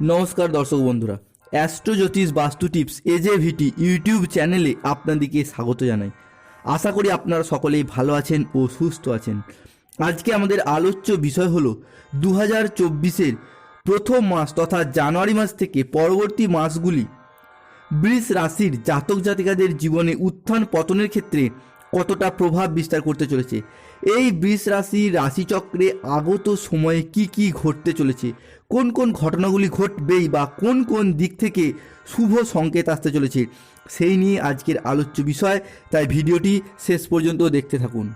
নমস্কার দর্শক বন্ধুরা, অ্যাস্ট্রো জ্যোতিষ বাস্তু টিপস এজেভিটি ইউটিউব চ্যানেলে আপনাদেরকে স্বাগত জানাই। আশা করি আপনারা সকলেই ভালো আছেন ও সুস্থ আছেন। আজকে আমাদের আলোচ্য বিষয় হলো দু হাজার চব্বিশের প্রথম মাস তথা জানুয়ারি মাস থেকে পরবর্তী মাসগুলি। বৃষ রাশির জাতক জাতিকাদের জীবনে উত্থান পতনের ক্ষেত্রে কতটা প্রভাব বিস্তার করতে চলেছে? এই বৃষ রাশির রাশিচক্রে আগত সময়ে কি কি ঘটতে চলেছে? কোন কোন ঘটনাগুলি ঘটবেই বা কোন কোন দিক থেকে শুভ সংকেত আসতে চলেছে? সেই নিয়ে আজকের আলোচ্য বিষয়। তাই ভিডিওটি শেষ পর্যন্ত দেখতে থাকুন।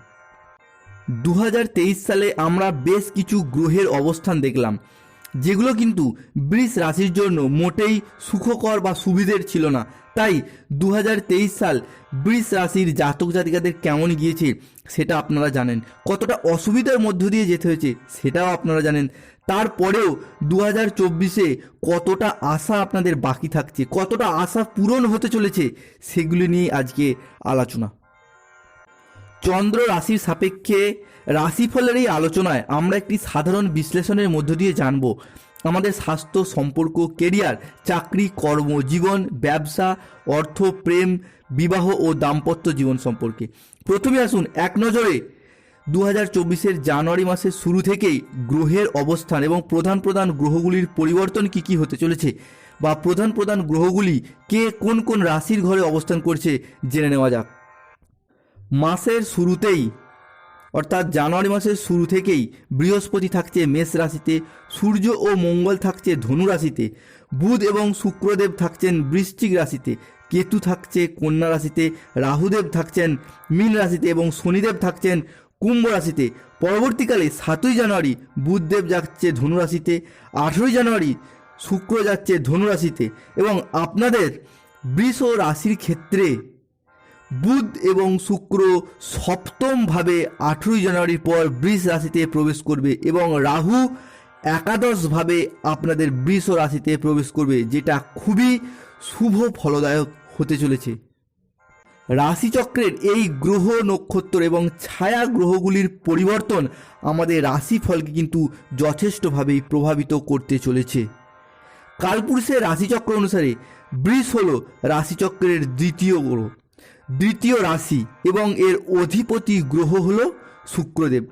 দু হাজার তেইশ সালে আমরা বেশ কিছু গ্রহের অবস্থান দেখলাম। যেগুলো কিন্তু বৃষ রাশির জন্য মোটেই সুখকর বা সুবিধের ছিল না। তাই দু হাজার তেইশ সাল বৃষ রাশির জাতক জাতিকাদের কেমন গিয়েছে সেটা আপনারা জানেন। কতটা অসুবিধার মধ্য দিয়ে যেতে হয়েছে সেটাও আপনারা জানেন। তারপরেও দু হাজার চব্বিশে কতটা আশা আপনাদের বাকি থাকছে, কতটা আশা পূরণ হতে চলেছে, সেগুলি নিয়ে আজকে আলোচনা। চন্দ্র রাশির সাপেক্ষে রাশিফলের এই আলোচনায় আমরা একটি সাধারণ বিশ্লেষণের মধ্য দিয়ে জানব। আমাদের স্বাস্থ্য, সম্পর্ক, কেরিয়ার, চাকরি কর্ম জীবন ব্যবসা, অর্থ, প্রেম, বিবাহ ও দাম্পত্য জীবন সম্পর্কে। প্রথমে আসুন এক নজরে দু হাজার জানুয়ারি মাসের শুরু থেকেই গ্রহের অবস্থান এবং প্রধান প্রধান গ্রহগুলির পরিবর্তন কি কি হতে চলেছে বা প্রধান প্রধান গ্রহগুলি কে কোন কোন রাশির ঘরে অবস্থান করছে, জেনে নেওয়া যাক। মাসের শুরুতেই, অর্থাৎ জানুয়ারি মাসের শুরু থেকেই বৃহস্পতি থাকছে মেষ রাশিতে, সূর্য ও মঙ্গল থাকছে ধনু রাশিতে, বুধ এবং শুক্রদেব থাকছেন বৃশ্চিক রাশিতে, কেতু থাকছে কন্যা রাশিতে, রাহুদেব থাকছেন মীন রাশিতে এবং শনিদেব থাকছেন কুম্ভ রাশিতে। পরবর্তীকালে সাতই জানুয়ারি বুধদেব যাচ্ছে ধনু রাশিতে, আঠেরোই জানুয়ারি শুক্র যাচ্ছে ধনু রাশিতে এবং আপনাদের বৃষ রাশির ক্ষেত্রে বুধ এবং শুক্র সপ্তমভাবে আঠেরোই জানুয়ারির পর বৃষ রাশিতে প্রবেশ করবে এবং রাহু একাদশভাবে আপনাদের বৃষ রাশিতে প্রবেশ করবে, যেটা খুবই শুভ ফলদায়ক হতে চলেছে। রাশিচক্রের এই গ্রহ নক্ষত্র এবং ছায়া গ্রহগুলির পরিবর্তন আমাদের রাশিফলকে কিন্তু যথেষ্টভাবেই প্রভাবিত করতে চলেছে। কালপুরুষের রাশিচক্র অনুসারে বৃষ হল রাশিচক্রের দ্বিতীয় গ্রহ। দ্বিতীয় রাশি এবং এর অধিপতি গ্রহ হল শুক্রদেব।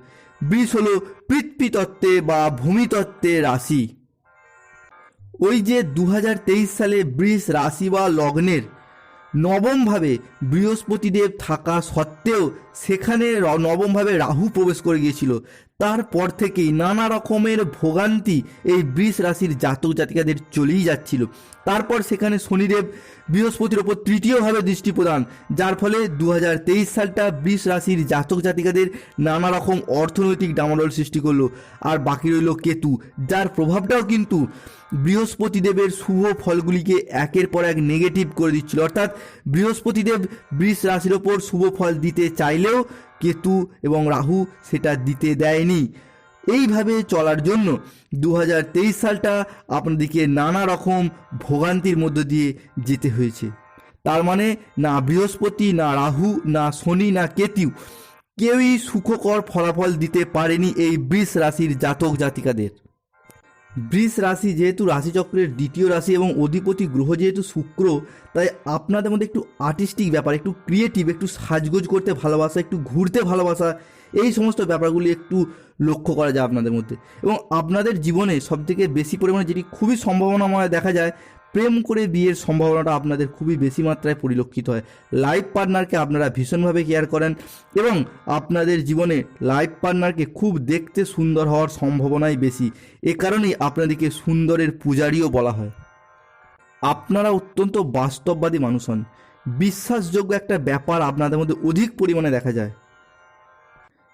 বৃষ হল পৃথ্বীতত্ত্বে বা ভূমিতত্ত্বে রাশি। ওই যে দু হাজার তেইশ সালে বৃষ রাশি বা লগ্নের নবমভাবে বৃহস্পতিদেব থাকা সত্ত্বেও সেখানে নবমভাবে রাহু প্রবেশ করে গিয়েছিল। তারপর থেকেই নানা রকমের ভোগান্তি এই বৃষ রাশির জাতক জাতিকাদের চলেই যাচ্ছিল। তারপর সেখানে শনিদেব বৃহস্পতির ওপর তৃতীয়ভাবে দৃষ্টি প্রদান, যার ফলে দু হাজার তেইশ সালটা বৃষ রাশির জাতক জাতিকাদের নানা রকম অর্থনৈতিক ডামাডোল সৃষ্টি করল। আর বাকি রইল কেতু, যার প্রভাবটাও কিন্তু বৃহস্পতিদেবের শুভ ফলগুলিকে একের পর এক নেগেটিভ করে দিচ্ছিল। অর্থাৎ বৃহস্পতিদেব বৃষ রাশির ওপর শুভ ফল দিতে চাইলেও কেতু এবং রাহু সেটা দিতে দেয়নি। এইভাবে চলার জন্য দু হাজার তেইশ সালটা আপনাদেরকে নানা রকম ভোগান্তির মধ্য দিয়ে যেতে হয়েছে। তার মানে না বৃহস্পতি, না রাহু, না শনি, না কেতু কেউই সুখকর ফলাফল দিতে পারেনি এই বৃষ রাশির জাতক জাতিকাদের বৃষ রাশি যেহেতু রাশিচক্রের দ্বিতীয় রাশি এবং অধিপতি গ্রহ যেহেতু শুক্র, তাই আপনাদের মধ্যে একটু আর্টিস্টিক ব্যাপার, একটু ক্রিয়েটিভ একটু সাজগোজ করতে ভালোবাসা, একটু ঘুরতে ভালোবাসা, এই সমস্ত ব্যাপারগুলি একটু লক্ষ্য করা যায় আপনাদের মধ্যে। এবং আপনাদের জীবনে সবথেকে বেশি পরিমাণে যেটি খুবই সম্ভাবনাময় দেখা যায় প্রেম করে বিয়ের সম্ভাবনাটা আপনাদের খুবই বেশি মাত্রায় পরিলক্ষিত হয়। লাইফ পার্টনারকে আপনারা ভীষণভাবে কেয়ার করেন এবং আপনাদের জীবনে লাইফ পার্টনারকে খুব দেখতে সুন্দর হওয়ার সম্ভাবনাই বেশি। এ কারণেই আপনাদেরকে সুন্দরের পূজারীও বলা হয়। আপনারা অত্যন্ত বাস্তববাদী মানুষ হন। বিশ্বাসযোগ্য একটা ব্যাপার আপনাদের মধ্যে অধিক পরিমাণে দেখা যায়।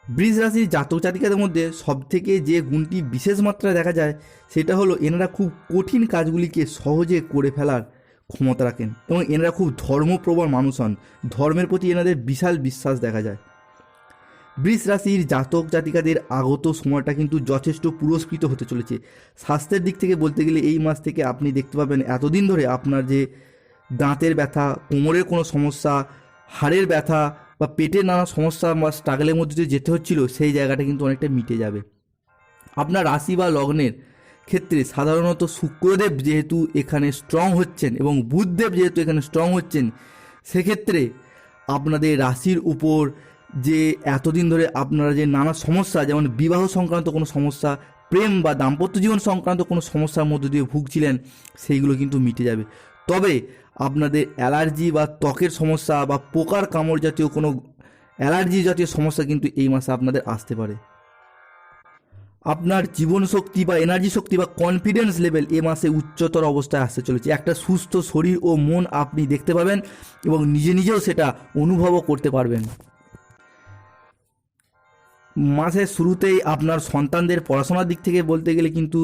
বৃষ রাশির জাতক জাতিকাদের মধ্যে সবথেকে যে গুণটি বিশেষ মাত্রায় দেখা যায়, সেটা হলো এনারা খুব কঠিন কাজগুলিকে সহজে করে ফেলার ক্ষমতা রাখেন এবং এনারা খুব ধর্মপ্রবণ মানুষ হন। ধর্মের প্রতি এনাদের বিশাল বিশ্বাস দেখা যায়। বৃষ রাশির জাতক জাতিকাদের আগত সময়টা কিন্তু যথেষ্ট পুরস্কৃত হতে চলেছে। স্বাস্থ্যের দিক থেকে বলতে গেলে এই মাস থেকে আপনি দেখতে পাবেন এতদিন ধরে আপনার যে দাঁতের ব্যথা, কোমরের কোনো সমস্যা, হাড়ের ব্যথা বা পেটের নানা সমস্যা বা স্ট্রাগলের মধ্যে দিয়ে যেতে হচ্ছিল, সেই জায়গাটা কিন্তু অনেকটা মিটে যাবে। আপনার রাশি বা লগ্নের ক্ষেত্রে সাধারণত শুক্রদেব যেহেতু এখানে স্ট্রং হচ্ছেন এবং বুধদেব যেহেতু এখানে স্ট্রং হচ্ছেন, সেক্ষেত্রে আপনাদের রাশির উপর যে এতদিন ধরে আপনারা যে নানা সমস্যা, যেমন বিবাহ সংক্রান্ত কোনো সমস্যা, প্রেম বা দাম্পত্য জীবন সংক্রান্ত কোনো সমস্যার মধ্যে দিয়ে ভুগছিলেন, সেইগুলো কিন্তু মিটে যাবে। তবে আপনাদের অ্যালার্জি বা ত্বকের সমস্যা বা পোকার কামড় জাতীয় কোনো অ্যালার্জি জাতীয় সমস্যা কিন্তু এই মাসে আপনাদের আসতে পারে। আপনার জীবন শক্তি বা এনার্জি শক্তি বা কনফিডেন্স লেভেল এ মাসে উচ্চতর অবস্থায় আসতে চলেছে। একটা সুস্থ শরীর ও মন আপনি দেখতে পাবেন এবং নিজে নিজেও সেটা অনুভবও করতে পারবেন। মাসের শুরুতেই আপনার সন্তানদের পড়াশোনার দিক থেকে বলতে গেলে কিন্তু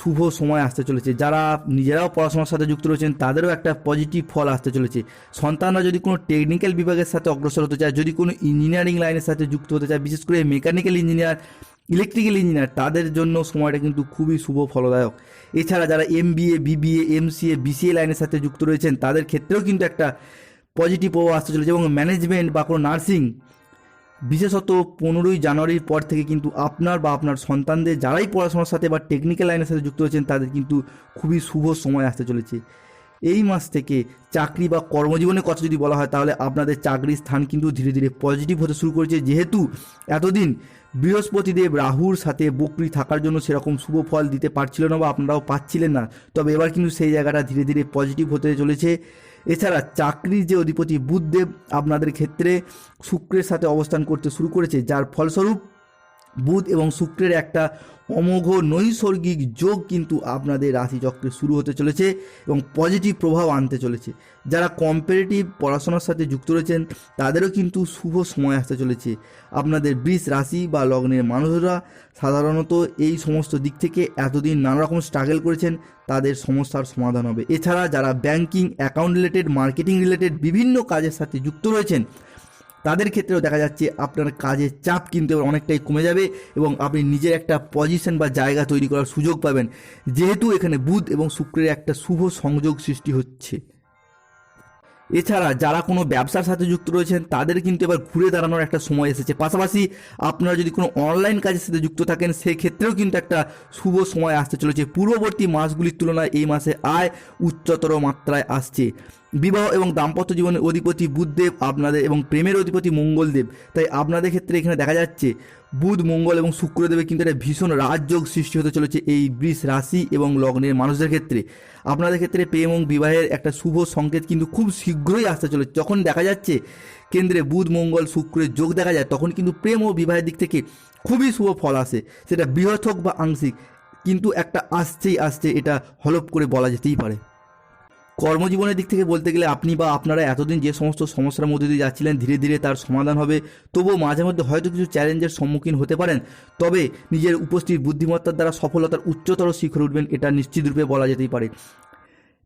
শুভ সময় আসতে চলেছে। যারা নিজেরাও পড়াশোনার সাথে যুক্ত রয়েছেন, তাদেরও একটা পজিটিভ ফল আসতে চলেছে। সন্তানরা যদি কোনো টেকনিক্যাল বিভাগের সাথে অগ্রসর হতে চায়, যদি কোনো ইঞ্জিনিয়ারিং লাইনের সাথে যুক্ত হতে চায়, বিশেষ করে মেকানিক্যাল ইঞ্জিনিয়ার ইলেকট্রিক্যাল ইঞ্জিনিয়ার তাদের জন্য সময়টা কিন্তু খুবই শুভ ফলদায়ক। এছাড়া যারা M BA BBA MCA BCA লাইনের সাথে যুক্ত রয়েছেন, তাদের ক্ষেত্রেও কিন্তু একটা পজিটিভ প্রভাব আসতে চলেছে এবং ম্যানেজমেন্ট বা কোনো নার্সিং বিশেষত পনেরোই জানুয়ারির পর থেকে কিন্তু আপনার বা আপনার সন্তানদের যারাই পড়াশোনার সাথে বা টেকনিক্যাল লাইনের সাথে যুক্ত হয়েছেন, তাদের কিন্তু খুবই শুভ সময় আসতে চলেছে। এই মাস থেকে চাকরি বা কর্মজীবনের কথা যদি বলা হয়, তাহলে আপনাদের চাকরির স্থান কিন্তু ধীরে ধীরে পজিটিভ হতে শুরু করেছে। যেহেতু এতদিন বৃহস্পতিদেব রাহুর সাথে বকরি থাকার জন্য সেরকম শুভ ফল দিতে পারছিল না বা আপনারাও পাচ্ছিলেন না, তবে এবার কিন্তু সেই জায়গাটা ধীরে ধীরে পজিটিভ হতে চলেছে। এছাড়া চাকরির যে অধিপতি বুধদেব আপনাদের ক্ষেত্রে শুক্রের সাথে অবস্থান করতে শুরু করেছে, যার ফলস্বরূপ বুধ এবং শুক্রের একটা অমোঘ নৈসর্গিক যোগ কিন্তু আপনাদের রাশিচক্রে শুরু হতে চলেছে এবং পজিটিভ প্রভাব আনতে চলেছে। যারা কম্পারেটিভ পড়াশোনার সাথে যুক্ত রয়েছেন, তাদেরও কিন্তু শুভ সময় আসতে চলেছে। আপনাদের বৃষ রাশি বা লগ্নের মানুষরা সাধারণত এই সমস্ত দিক থেকে এতদিন নানা রকম স্ট্রাগল করেছেন, তাদের সমস্যার সমাধান হবে। এছাড়া যারা banking account related marketing related বিভিন্ন কাজের সাথে যুক্ত রয়েছেন তাদের ক্ষেত্রেও দেখা যাচ্ছে আপনার কাজের চাপ কিন্তু এবার অনেকটাই কমে যাবে এবং আপনি নিজের একটা পজিশন বা জায়গা তৈরি করার সুযোগ পাবেন। যেহেতু এখানে বুধ এবং শুক্রের একটা শুভ সংযোগ সৃষ্টি হচ্ছে। এছাড়া যারা কোনো ব্যবসার সাথে যুক্ত রয়েছেন, তাদের কিন্তু এবার ঘুরে দাঁড়ানোর একটা সময় এসেছে। পাশাপাশি আপনারা যদি কোনো অনলাইন কাজের সাথে যুক্ত থাকেন, সেক্ষেত্রেও কিন্তু একটা শুভ সময় আসতে চলেছে। পূর্ববর্তী মাসগুলির তুলনায় এই মাসে আয় উচ্চতর মাত্রায় আসছে। বিবাহ এবং দাম্পত্য জীবনের অধিপতি বুধদেব আপনাদের এবং প্রেমের অধিপতি মঙ্গলদেব। তাই আপনাদের ক্ষেত্রে এখানে দেখা যাচ্ছে, বুধ, মঙ্গল এবং শুক্রদেবের কিন্তু একটা ভীষণ রাজযোগ সৃষ্টি হতে চলেছে এই বৃষ রাশি এবং লগ্নের মানুষদের ক্ষেত্রে। আপনাদের ক্ষেত্রে প্রেম এবং বিবাহের একটা শুভ সংকেত কিন্তু খুব শীঘ্রই আসতে চলেছে। যখন দেখা যাচ্ছে, কেন্দ্রে বুধ, মঙ্গল, শুক্রের যোগ দেখা যায়, তখন কিন্তু প্রেম ও বিবাহের দিক থেকে খুবই শুভ ফল আসে। সেটা বৃহৎ হোক বা আংশিক, কিন্তু একটা আসছেই আসছে, এটা হলপ করে বলা যেতেই পারে। কর্মজীবনের দিক থেকে বলতে গেলে আপনি বা আপনারা এতদিন যে সমস্ত সমস্যার মধ্যে দিয়ে যাচ্ছিলেন, ধীরে ধীরে তার সমাধান হবে। তবুও মাঝে মধ্যে হয়তো কিছু চ্যালেঞ্জের সম্মুখীন হতে পারেন। তবে নিজের উপস্থিত বুদ্ধিমত্তার দ্বারা সফলতার উচ্চতর শিখরে উঠবেন, এটা নিশ্চিতরূপে বলা যেতেই পারে।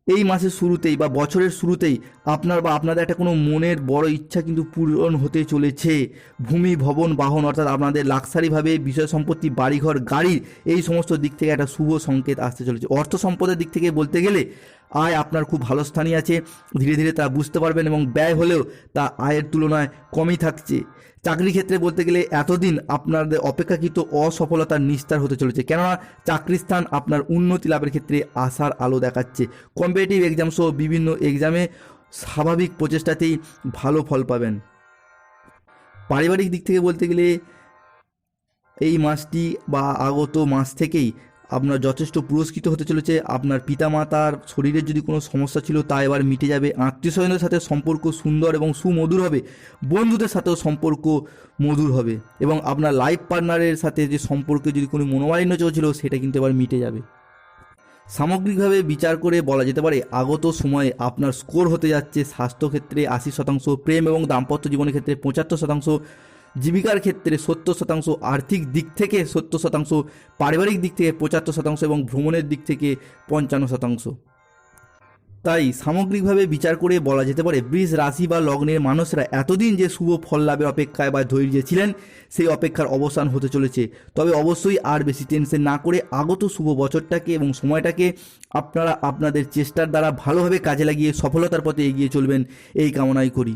এই মাসের শুরুতেই বা বছরের শুরুতেই আপনার বা আপনাদের একটা কোনো মনের বড় ইচ্ছা কিন্তু পূরণ হতে চলেছে। ভূমি, ভবন, বাহন অর্থাৎ আপনাদের লাক্সারিভাবে বিষয় সম্পত্তি, বাড়িঘর গাড়ির এই সমস্ত দিক থেকে একটা শুভ সংকেত আসতে চলেছে। অর্থ সম্পদের দিক থেকে বলতে গেলে আয় আপনার খুব ভালো স্থানই আছে। ধীরে ধীরে তা বুঝতে পারবেন এবং ব্যয় হলেও তা আয়ের তুলনায় কমই থাকছে। চাকরি ক্ষেত্রে বলতে গেলে এতদিন আপনাদের অপেক্ষাকৃত অসফলতার নিস্তার হতে চলেছে। কেননা চাকরি স্থান আপনার উন্নতি লাভের ক্ষেত্রে আশার আলো দেখাচ্ছে। কম্পিটিটিভ এক্সাম সহ বিভিন্ন এক্সামে স্বাভাবিক প্রচেষ্টাতেই ভালো ফল পাবেন। পারিবারিক দিক থেকে বলতে গেলে এই মাসটি বা আগত মাস থেকেই আপনার যথেষ্ট পুরস্কৃত হতে চলেছে। আপনার পিতামাতার শরীরের যদি কোনো সমস্যা ছিল, তা এবার মিটে যাবে। আত্মীয় স্বজনদের সাথে সম্পর্ক সুন্দর এবং সুমধুর হবে। বন্ধুদের সাথেও সম্পর্ক মধুর হবে। এবং আপনার লাইফ পার্টনারের সাথে যে সম্পর্কে যদি কোনো মনোমালিন্য চলছিল, সেটা কিন্তু এবার মিটে যাবে। সামগ্রিকভাবে বিচার করে বলা যেতে পারে, আগত সময়ে আপনার স্কোর হতে যাচ্ছে স্বাস্থ্যক্ষেত্রে আশি শতাংশ, প্রেম এবং দাম্পত্য জীবনের ক্ষেত্রে পঁচাত্তর শতাংশ। জীবিকার ক্ষেত্রে সত্তর শতাংশ আর্থিক দিক থেকে সত্তর শতাংশ, পারিবারিক দিক থেকে পঁচাত্তর শতাংশ এবং ভ্রমণের দিক থেকে পঞ্চান্ন শতাংশ। তাই সামগ্রিকভাবে বিচার করে বলা যেতে পারে, বৃষ রাশি বা লগ্নের মানুষরা এতদিন যে শুভ ফল লাভের অপেক্ষায় বা ধৈর্যে ছিলেন, সেই অপেক্ষার অবসান হতে চলেছে। তবে অবশ্যই আর বেশি টেনশন না করে আগত শুভ বছরটাকে এবং সময়টাকে আপনারা আপনাদের চেষ্টার দ্বারা ভালোভাবে কাজে লাগিয়ে সফলতার পথে এগিয়ে চলবেন, এই কামনাই করি।